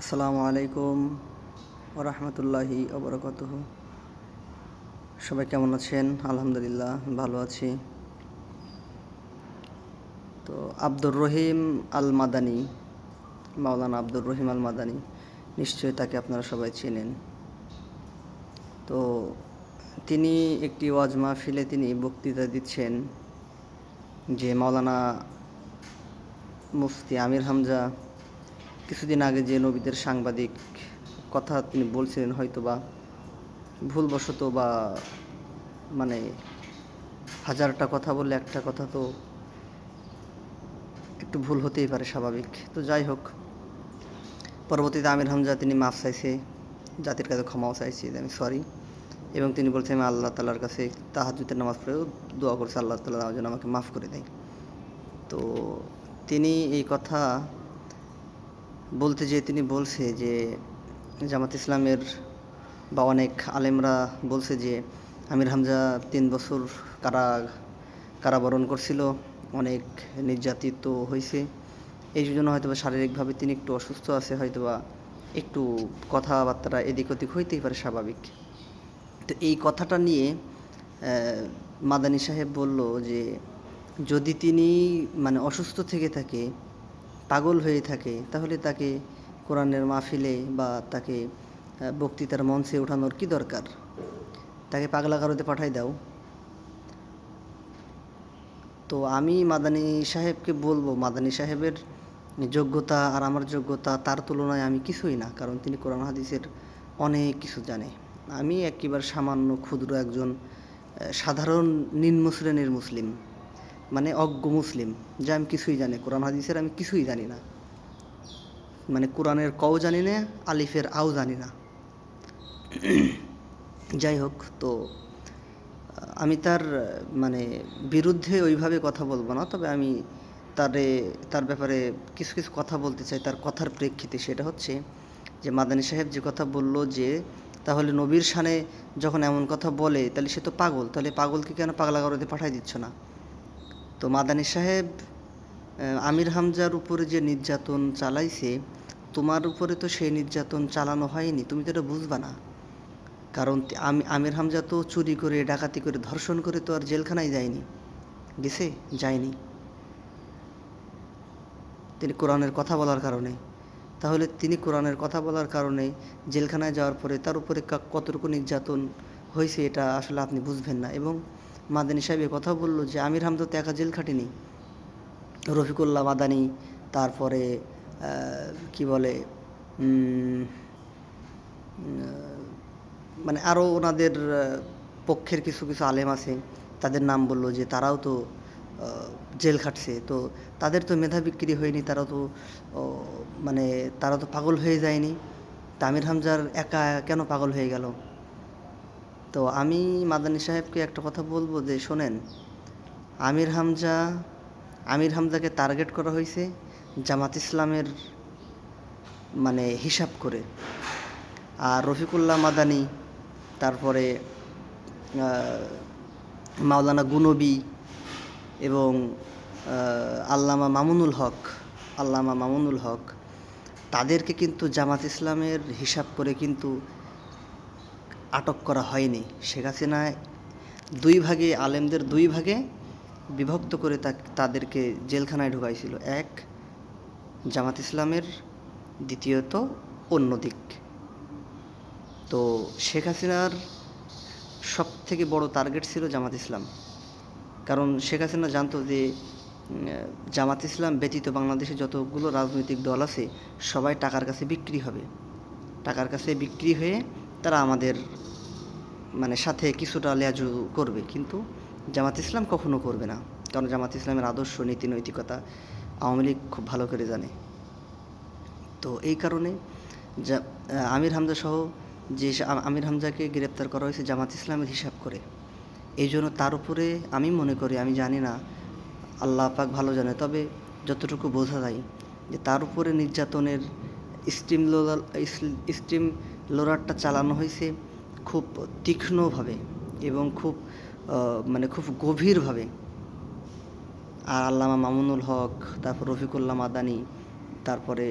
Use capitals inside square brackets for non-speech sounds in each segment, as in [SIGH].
আসসালামু আলাইকুম ওরহমতুল্লাহি ওবরকত সবাই কেমন আছেন? আলহামদুলিল্লাহ, ভালো আছি। তো আব্দুর রহিম আল মাদানি মাওলানা আব্দুর রহিম আল মাদানি নিশ্চয়ই তাকে আপনারা সবাই চেনেন। তো তিনি একটি ওয়াজ মাহফিলে তিনি বক্তৃতা দিচ্ছেন যে মাওলানা মুফতি আমির হামজা কিছুদিন আগে যে নবীদের সাংবাদিক কথা তিনি বলছিলেন হয়তো বা ভুলবশত বা মানে হাজারটা কথা বললে একটা কথা তো একটু ভুল হতেই পারে স্বাভাবিক। তো যাই হোক, পরবর্তীতে আমির হামজা তিনি মাফ চাইছে, জাতির কাছে ক্ষমাও চাইছে, আমি সরি এবং তিনি বলছেন, আমি আল্লাহ তালার কাছে তাহাজুতের নামাজ পড়েও দোয়া করছে, আল্লাহ তালা যেন আমাকে মাফ করে দেয়। তো তিনি এই কথা বলতে যে তিনি বলছে যে জামাত ইসলামের বা অনেক আলেমরা বলছে যে আমির হামজা তিন বছর কারা কারাবরণ করছিল, অনেক নির্যাতিত হয়েছে এই জন্য হয়তো বা শারীরিকভাবে তিনি একটু অসুস্থ আছে হয়তো বা একটু কথাবার্তা এদিক ওদিক হইতেই পারে স্বাভাবিক। তো এই কথাটা নিয়ে মাদানী সাহেব বলল যে যদি তিনি মানে অসুস্থ থেকে থাকে পাগল হয়ে থাকে, তাহলে তাকে কোরআনের মাহফিলে বা তাকে বক্তৃতার মঞ্চে ওঠানোর কি দরকার? তাকে পাগলা কারোতে পাঠাই দাও। তো আমি মাদানী সাহেবকে বলব, মাদানী সাহেবের যোগ্যতা আর আমার যোগ্যতা তার তুলনায় আমি কিছুই না, কারণ তিনি কোরআন হাদিসের অনেক কিছু জানে। আমি একেবারে সামান্য ক্ষুদ্র একজন সাধারণ নিম্ন শ্রেণির মুসলিম। মানে অজ্ঞ মুসলিম, যে আমি কিছুই জানি কোরআন, হাদিসের আমি কিছুই জানি না। মানে কোরআনের কও জানি না, আলিফের আও জানি না। [COUGHS] যাই হোক, তো আমি তার মানে বিরুদ্ধে ওইভাবে কথা বলব না, তবে আমি তারে, তার ব্যাপারে কিছু কিছু কথা বলতে চাই। তার কথার প্রেক্ষিতে সেটা হচ্ছে যে, মাদানী সাহেব যে কথা বলল যে, তাহলে নবীর সানে যখন এমন কথা বলে, তাহলে সে তো পাগল। তাহলে পাগলকে কেন পাগলা গরতে পাঠাই দিচ্ছ না? তো মাদানী সাহেব আমির হামজার উপরে যে নির্যাতন চালাইছে, তোমার উপরে তো সেই নির্যাতন চালানো হয়নি। তুমি তো এটা বুঝবা না। কারণ আমি, আমির হামজা তো চুরি করে, ডাকাতি করে, ধর্ষণ করে তো আর জেলখানায় যায়নি। গেছে? যায়নি। তিনি কোরআনের কথা বলার কারণে। তাহলে তিনি কোরআনের কথা বলার কারণে জেলখানায় যাওয়ার পরে তার উপরে কতটুকু নির্যাতন হয়েছে এটা আসলে আপনি বুঝবেন না। এবং মাদানী সাহেব কথা বলল যে, আমির হামদা তো একা জেল খাটেনি। রফিকুল্লাহ মাদানি তারপরে কি বলে মানে আরও ওনাদের পক্ষের কিছু কিছু আলেম আছে, তাদের নাম বলল যে, তারাও তো জেল খাটছে। তো তাদের তো মেধা বিক্রি হয়নি, তারা তো মানে তারা তো পাগল হয়ে যায়নি। তামির হামজার একা কেন পাগল হয়ে গেল? তো আমি মাদানী সাহেবকে একটা কথা বলব যে, শোনেন, আমির হামজা, আমির হামজাকে টার্গেট করা হয়েছে জামাত ইসলামের মানে হিসাব করে। আর রফিকুল্লাহ মাদানি, তারপরে মাওলানা গুনবি এবং আল্লামা মামুনুল হক, আল্লামা মামুনুল হক, তাদেরকে কিন্তু জামাত ইসলামের হিসাব করে কিন্তু আটক করা হয়নি। শেখ হাসিনা দুই ভাগে, আলেমদের দুই ভাগে বিভক্ত করে তাদেরকে জেলখানায় ঢুকাইছিল। এক, জামাত ইসলামের, দ্বিতীয়ত অন্য দিক। তো শেখ হাসিনার সব থেকে বড় টার্গেট ছিল জামাত ইসলাম। কারণ শেখ হাসিনা জানতো যে জামাত ইসলাম ব্যতীত বাংলাদেশে যতগুলো রাজনৈতিক দল আছে, সবাই টাকার কাছে বিক্রি হবে। টাকার কাছে বিক্রি হয়ে তারা আমাদের মানে সাথে কিছুটা লেজু করবে, কিন্তু জামাত ইসলাম কখনো করবে না। কারণ জামাত ইসলামের আদর্শ, নীতি, নৈতিকতা আওয়ামী লীগ খুব ভালো করে জানে। তো এই কারণে আমির হামজা সহ যে আমির হামজাকে গ্রেপ্তার করা হয়েছে, জামাত ইসলামের হিসাব করে। এই জন্য তার উপরে আমি মনে করি, আমি জানি না, আল্লাহ পাক ভালো জানে, তবে যতটুকু বোঝা যায় যে তার উপরে নির্যাতনের স্টিম লোলার স্টিম লোরারটা চালানো হয়েছে খুব তীক্ষ্ণভাবে এবং খুব মানে খুব গভীরভাবে। আর আল্লামা মামুনুল হক, তারপর রফিকুল্লাহ মাদানি, তারপরে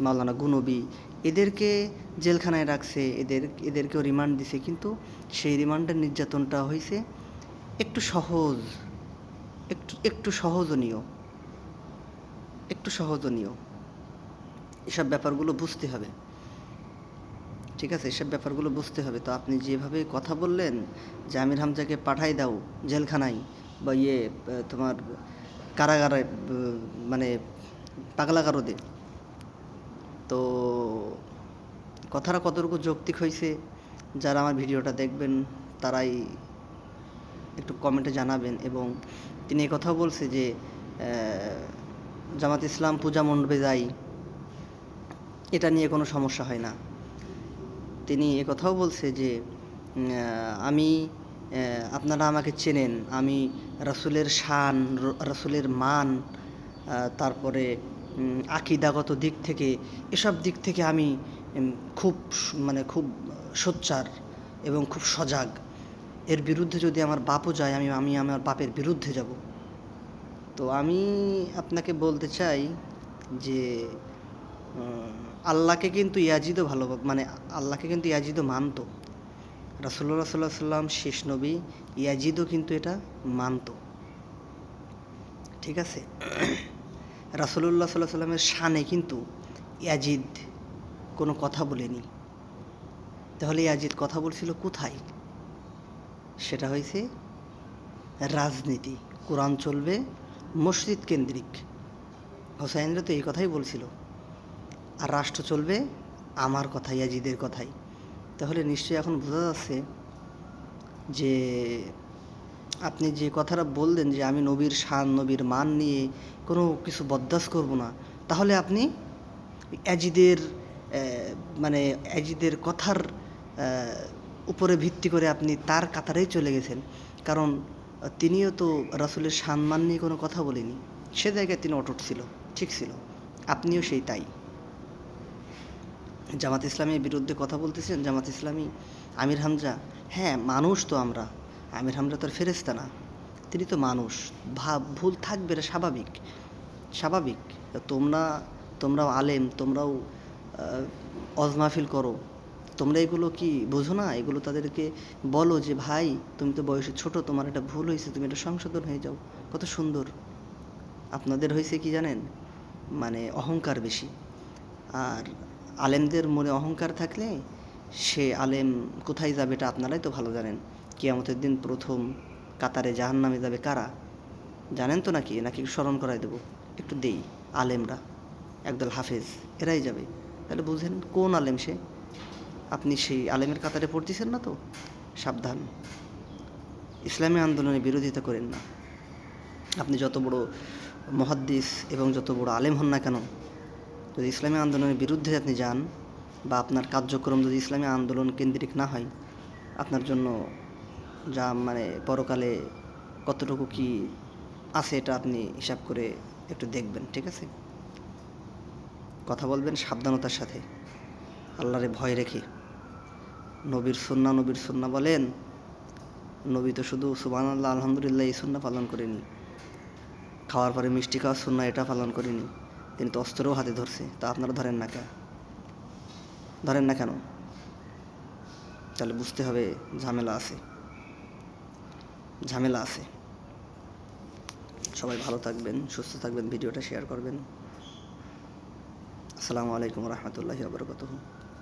মাওলানা গুনবি, এদেরকে জেলখানায় রাখছে, এদের, এদেরকেও রিমান্ড দিছে, কিন্তু সেই রিমান্ডের নির্যাতনটা হয়েছে একটু সহজ, একটু একটু সহজনীয় একটু সহজনীয়। এসব ব্যাপারগুলো বুঝতে হবে। ঠিক আছে, এসব ব্যাপারগুলো বুঝতে হবে। তো আপনি যেভাবে কথা বললেন যে আমির হামজাকে পাঠাই দাও জেলখানায় বা ইয়ে তোমার কারাগারে মানে পাগলা কারোদে তো কথাটা কতটুকু যৌক্তিক হয়েছে, যারা আমার ভিডিওটা দেখবেন, তারাই একটু কমেন্টে জানাবেন। এবং তিনি কথাও বলছে যে জামাত ইসলাম পূজা মণ্ডপে যাই, এটা নিয়ে কোনো সমস্যা হয় না। তিনি কথাও বলছে যে আমি আপনারা আমাকে চেনেন, আমি রাসূলের শান, রাসূলের মান তারপরে আকিদাগত দিক থেকে, এসব দিক থেকে আমি খুব মানে খুব সোচ্চার এবং খুব সজাগ। এর বিরুদ্ধে যদি আমার বাপও যায়, আমি আমি আমার বাপের বিরুদ্ধে যাব। তো আমি আপনাকে বলতে চাই যে আল্লাহকে কিন্তু ইয়াজিদও ভালো মানে আল্লাহকে কিন্তু ইয়াজিদও মানতো। রাসুল্লাহ সাল্লাহ সাল্লাম শেষ নবী ইয়াজিদও কিন্তু এটা মানত। ঠিক আছে? রাসুলুল্লাহ সাল্লাহ সাল্লামের শানে কিন্তু ইয়াজিদ কোনো কথা বলেনি। তাহলে ইয়াজিদ কথা বলছিল কোথায়? সেটা হয়েছে রাজনীতি। কোরআন চলবে মসজিদ কেন্দ্রিক। হোসাইনরা তো এই কথাই বলছিল। আর রাষ্ট্র চলবে আমার কথাই ইয়াজিদের কথাই। তাহলে নিশ্চয়ই এখন বোঝা যাচ্ছে যে আপনি যে কথাটা বললেন যে আমি নবীর শান, নবীর মান নিয়ে কোনো কিছু বরদাস্ত করব না, তাহলে আপনি অ্যাজিদের মানে অ্যাজিদের কথার উপরে ভিত্তি করে আপনি তার কাতারেই চলে গেছেন। কারণ তিনিও তো রাসূলের সম্মান নিয়ে কোনো কথা বলেনি। সে জায়গায় তিনি অটুট ছিল, ঠিক ছিল। আপনিও সেই তাই। জামাত ইসলামের বিরুদ্ধে কথা বলতেছেন, জামাত ইসলামী, আমির হামজা হ্যাঁ মানুষ তো আমরা। আমির হামজা তো আর ফেরেস্তা না। তিনি তো মানুষ। ভাব, ভুল থাকবে এটা স্বাভাবিক। স্বাভাবিক। তোমরা, তোমরাও আলেম, তোমরাও অজমাফিল করো। তোমরা এগুলো কি বোঝো না? এগুলো তাদেরকে বলো যে, ভাই, তুমি তো বয়সে ছোট, তোমার এটা ভুল হয়েছে, তুমি এটা সংশোধন হয়ে যাও। কত সুন্দর। আপনাদের হয়েছে কি জানেন? মানে অহংকার বেশি। আর আলেমদের মনে অহংকার থাকলে সে আলেম কোথায় যাবে এটা আপনারাই তো ভালো জানেন। কিয়ামতের দিন প্রথম কাতারে জাহান নামে যাবে কারা? জানেন তো নাকি? নাকি স্মরণ করাই দেবো। একটু দেই আলেমরা। একদল হাফেজ, এরাই যাবে। তাহলে বুঝেন কোন আলেম সে? আপনি সেই আলেমের কাতারে পড়তেছেন না তো? সাবধান। ইসলামী আন্দোলনের বিরোধিতা করেন না। আপনি যত বড় মহাদ্দিস এবং যত বড় আলেম হন না কেন যদি ইসলামী আন্দোলনের বিরুদ্ধে আপনি যান বা আপনার কার্যক্রম যদি ইসলামী আন্দোলন কেন্দ্রিক না হয়, আপনার জন্য যা মানে পরকালে কতটুকু কি আছে এটা আপনি হিসাব করে একটু দেখবেন, ঠিক আছে? কথা বলবেন সাবধানতার সাথে। আল্লাহরে ভয় রেখে। নবীর সুন্না নবীর সুন্না বলেন, নবী তো শুধু সুবান আল্লাহ আলহামদুলিল্লাহ এই সুন্না পালন করেনি। খাওয়ার পরে মিষ্টি খাওয়ার সুন্না এটা পালন করেনি। তিনি তো অস্ত্রও হাতে ধরছে। তা আপনারা ধরেন না কেন? ধরেন না কেন? তাহলে বুঝতে হবে ঝামেলা আছে। ঝামেলা আছে। সবাই ভালো থাকবেন, সুস্থ থাকবেন, ভিডিওটা শেয়ার করবেন। আসসালামু আলাইকুম রহমতুল্লাহি আবরকাতহ